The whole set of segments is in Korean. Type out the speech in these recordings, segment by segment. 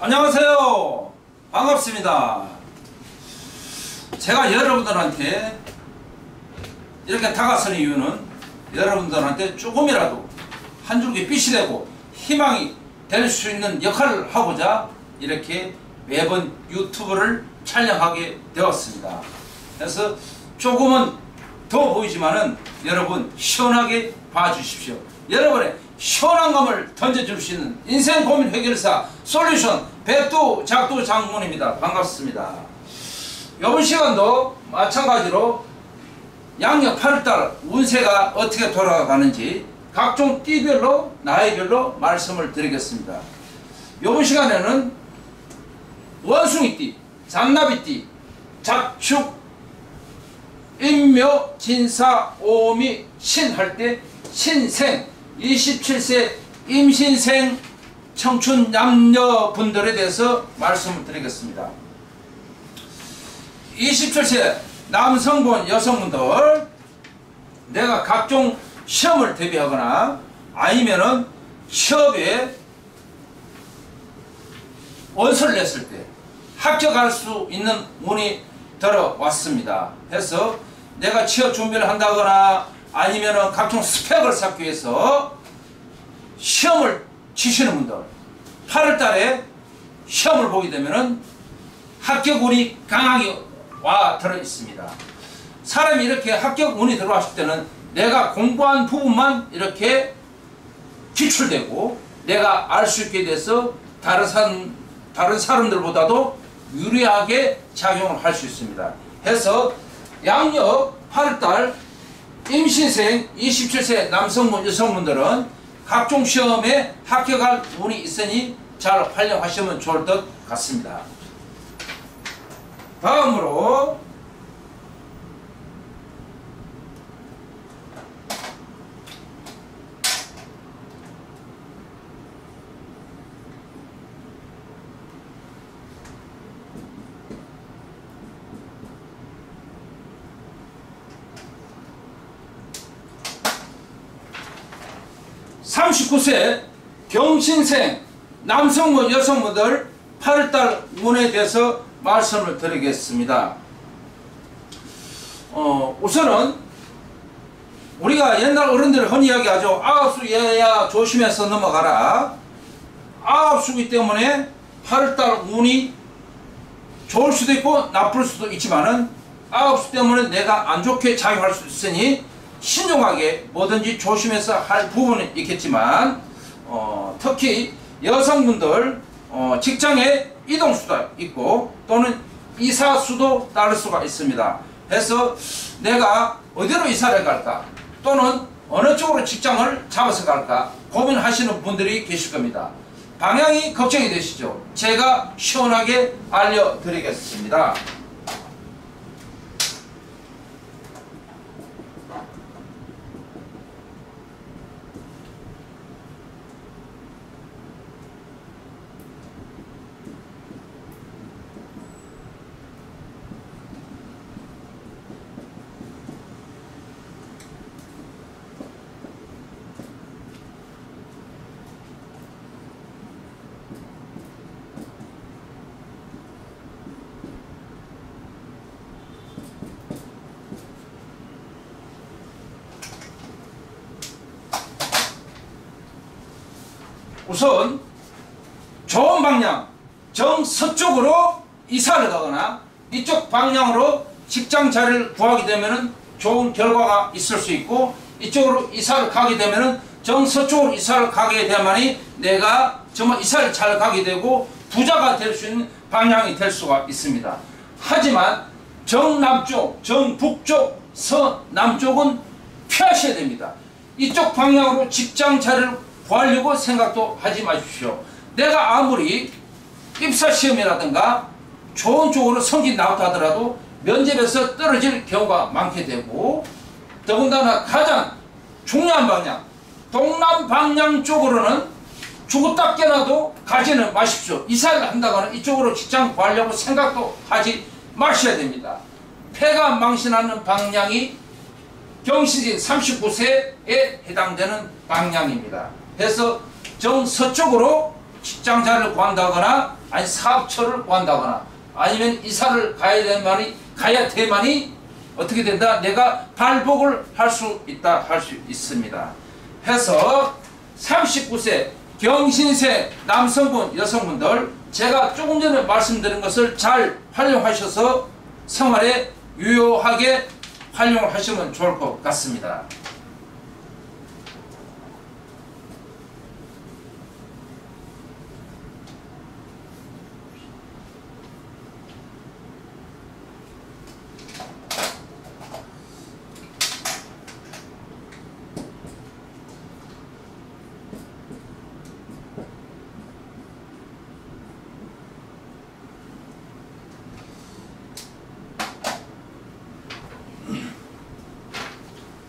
안녕하세요. 반갑습니다. 제가 여러분들한테 이렇게 다가서는 이유는 여러분들한테 조금이라도 한 줄기 빛이 되고 희망이 될 수 있는 역할을 하고자 이렇게 매번 유튜브를 촬영하게 되었습니다. 그래서 조금은 더 보이지만은 여러분 시원하게 봐주십시오. 여러분의 시원한 감을 던져줄 수 있는 인생 고민 해결사 솔루션 백두 작두 장문입니다. 반갑습니다. 이번 시간도 마찬가지로 양력 8월달 운세가 어떻게 돌아가는지 각종 띠별로 나이별로 말씀을 드리겠습니다. 이번 시간에는 원숭이띠, 잔나비띠, 잡축, 인묘, 진사, 오미, 신 할 때 신생 27세 임신생 청춘 남녀분들에 대해서 말씀을 드리겠습니다. 27세 남성분 여성분들 내가 각종 시험을 대비하거나 아니면은 취업에 원서를 냈을 때 합격할 수 있는 운이 들어왔습니다. 해서 내가 취업 준비를 한다거나 아니면은 각종 스펙을 쌓기 위해서 시험을 치시는 분들 8월 달에 시험을 보게 되면은 합격운이 강하게 와 들어 있습니다. 사람이 이렇게 합격 운이 들어왔을 때는 내가 공부한 부분만 이렇게 기출되고 내가 알 수 있게 돼서 다른 사람, 다른 사람들보다도 유리하게 작용을 할 수 있습니다. 해서 양력 8월달 임신생 27세 남성분 여성분들은 각종 시험에 합격할 운이 있으니 잘 활용하시면 좋을 것 같습니다. 다음으로 (39세) 경신생 남성분 여성분들 8월달 운에 대해서 말씀을 드리겠습니다. 어, 우선은 우리가 옛날 어른들 흔히 이야기하죠. 아홉수 예야 조심해서 넘어가라. 아홉수기 때문에 8월달 운이 좋을 수도 있고 나쁠 수도 있지만은 아홉수 때문에 내가 안 좋게 작용할 수 있으니 신중하게 뭐든지 조심해서 할 부분은 있겠지만 어, 특히 여성분들 어, 직장에 이동수도 있고 또는 이사수도 따를 수가 있습니다. 해서 내가 어디로 이사를 갈까 또는 어느 쪽으로 직장을 잡아서 갈까 고민하시는 분들이 계실 겁니다. 방향이 걱정이 되시죠? 제가 시원하게 알려드리겠습니다. 우선 좋은 방향 정서쪽으로 이사를 가거나 이쪽 방향으로 직장 자리를 구하게 되면 좋은 결과가 있을 수 있고 이쪽으로 이사를 가게 되면 정서쪽으로 이사를 가게 되면이 내가 정말 이사를 잘 가게 되고 부자가 될 수 있는 방향이 될 수가 있습니다. 하지만 정남쪽, 정북쪽, 서남쪽은 피하셔야 됩니다. 이쪽 방향으로 직장 자리를 구하려고 생각도 하지 마십시오. 내가 아무리 입사시험이라든가 좋은 쪽으로 성적이 나왔다 하더라도 면접에서 떨어질 경우가 많게 되고 더군다나 가장 중요한 방향 동남 방향 쪽으로는 죽었다 깨나도 가지는 마십시오. 이사를 한다거나 이쪽으로 직장 구하려고 생각도 하지 마셔야 됩니다. 폐가 망신하는 방향이 경신진 39세에 해당되는 방향입니다. 해서 정 서쪽으로 직장자를 구한다거나 아니 사업처를 구한다거나 아니면 이사를 가야 되만이 가야 되만이 어떻게 된다? 내가 발복을 할 수 있다 할 수 있습니다. 해서 39세 경신세 남성분 여성분들 제가 조금 전에 말씀드린 것을 잘 활용하셔서 생활에 유효하게 활용을 하시면 좋을 것 같습니다.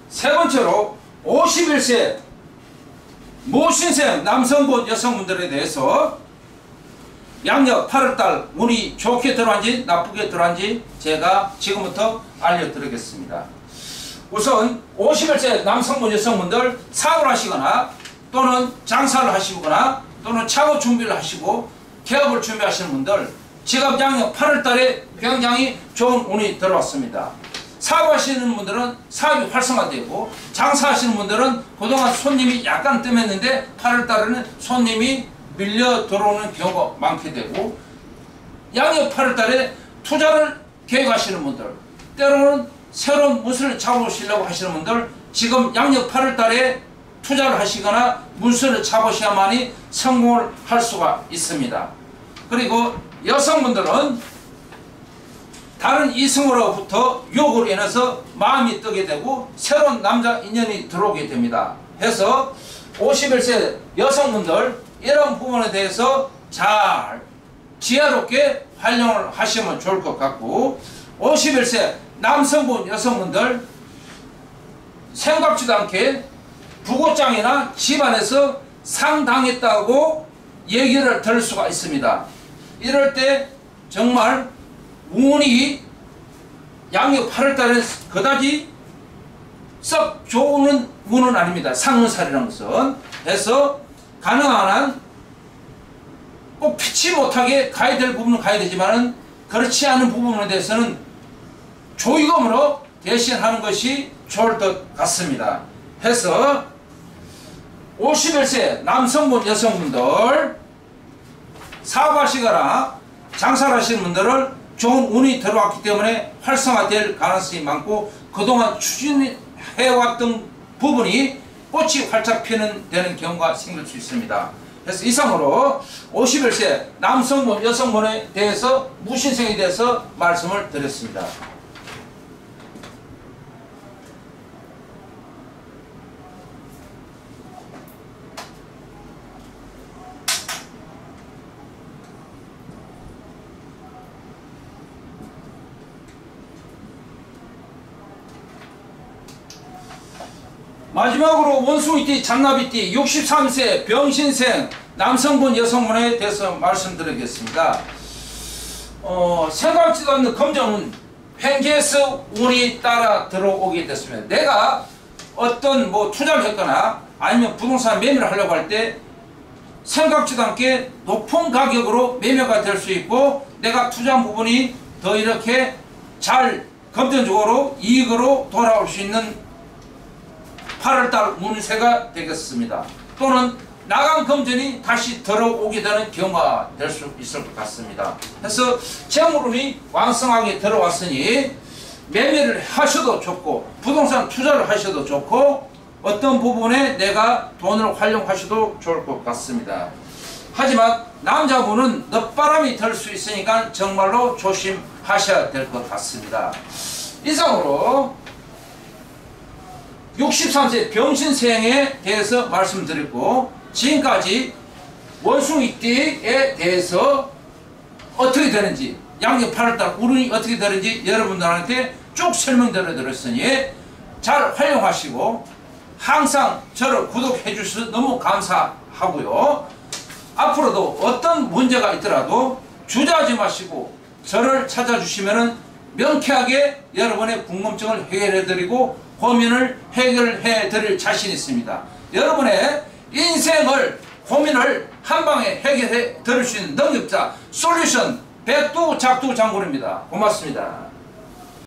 세 번째로 51세 모신생 남성분 여성분들에 대해서 양력 8월달 운이 좋게 들어왔는지 나쁘게 들어왔는지 제가 지금부터 알려드리겠습니다. 우선 51세 남성분 여성분들 사업을 하시거나 또는 장사를 하시거나 또는 창업 준비를 하시고 개업을 준비하시는 분들 지금 양력 8월달에 굉장히 좋은 운이 들어왔습니다. 사업하시는 분들은 사업이 활성화되고 장사하시는 분들은 그동안 손님이 약간 뜸했는데 8월달에는 손님이 밀려 들어오는 경우가 많게 되고 양력 8월달에 투자를 계획하시는 분들 때로는 새로운 무술을 잡으시려고 하시는 분들 지금 양력 8월달에 투자를 하시거나 문서를 잡으셔야만이 성공을 할 수가 있습니다. 그리고 여성분들은 다른 이성으로부터 유혹으로 인해서 마음이 뜨게 되고 새로운 남자 인연이 들어오게 됩니다. 해서 51세 여성분들 이런 부분에 대해서 잘 지혜롭게 활용을 하시면 좋을 것 같고 51세 남성분 여성분들 생각지도 않게 부고장이나 집안에서 상당했다고 얘기를 들을 수가 있습니다. 이럴 때 정말 운이 양력 8월달에 그다지 썩 좋은 운은 아닙니다. 상은살이라는 것은 해서 가능한 한 꼭 피치 못하게 가야 될 부분은 가야 되지만은 그렇지 않은 부분에 대해서는 조이금으로 대신하는 것이 좋을 것 같습니다. 해서 51세 남성분 여성분들 사업하시거나 장사를 하시는 분들은 좋은 운이 들어왔기 때문에 활성화될 가능성이 많고 그동안 추진해왔던 부분이 꽃이 활짝 피는 되는 경우가 생길 수 있습니다. 그래서 이상으로 51세 남성분 여성분에 대해서 무신생에 대해서 말씀을 드렸습니다. 마지막으로 원숭이띠, 잔나비띠, 63세 병신생 남성분, 여성분에 대해서 말씀드리겠습니다. 어, 생각지도 않는 검정은 횡계에서 운이 따라 들어오게 됐습니다. 내가 어떤 뭐 투자를 했거나 아니면 부동산 매매를 하려고 할 때 생각지도 않게 높은 가격으로 매매가 될 수 있고 내가 투자한 부분이 더 이렇게 잘 금전적으로 이익으로 돌아올 수 있는 8월달 운세가 되겠습니다. 또는 나간 금전이 다시 들어오게 되는 경우가 될 수 있을 것 같습니다. 그래서 재물운이 왕성하게 들어왔으니 매매를 하셔도 좋고 부동산 투자를 하셔도 좋고 어떤 부분에 내가 돈을 활용하셔도 좋을 것 같습니다. 하지만 남자분은 늦바람이 들 수 있으니까 정말로 조심하셔야 될 것 같습니다. 이상으로 63세 병신생에 대해서 말씀드렸고 지금까지 원숭이띠에 대해서 어떻게 되는지 양력 8월달 우run이 어떻게 되는지 여러분들한테 쭉 설명드려 드렸으니 잘 활용하시고 항상 저를 구독해 주셔서 너무 감사하고요. 앞으로도 어떤 문제가 있더라도 주저하지 마시고 저를 찾아주시면 명쾌하게 여러분의 궁금증을 해결해 드리고 고민을 해결해 드릴 자신 있습니다. 여러분의 인생을 고민을 한 방에 해결해 드릴 수 있는 능력자 솔루션 백두 작두 장군입니다. 고맙습니다.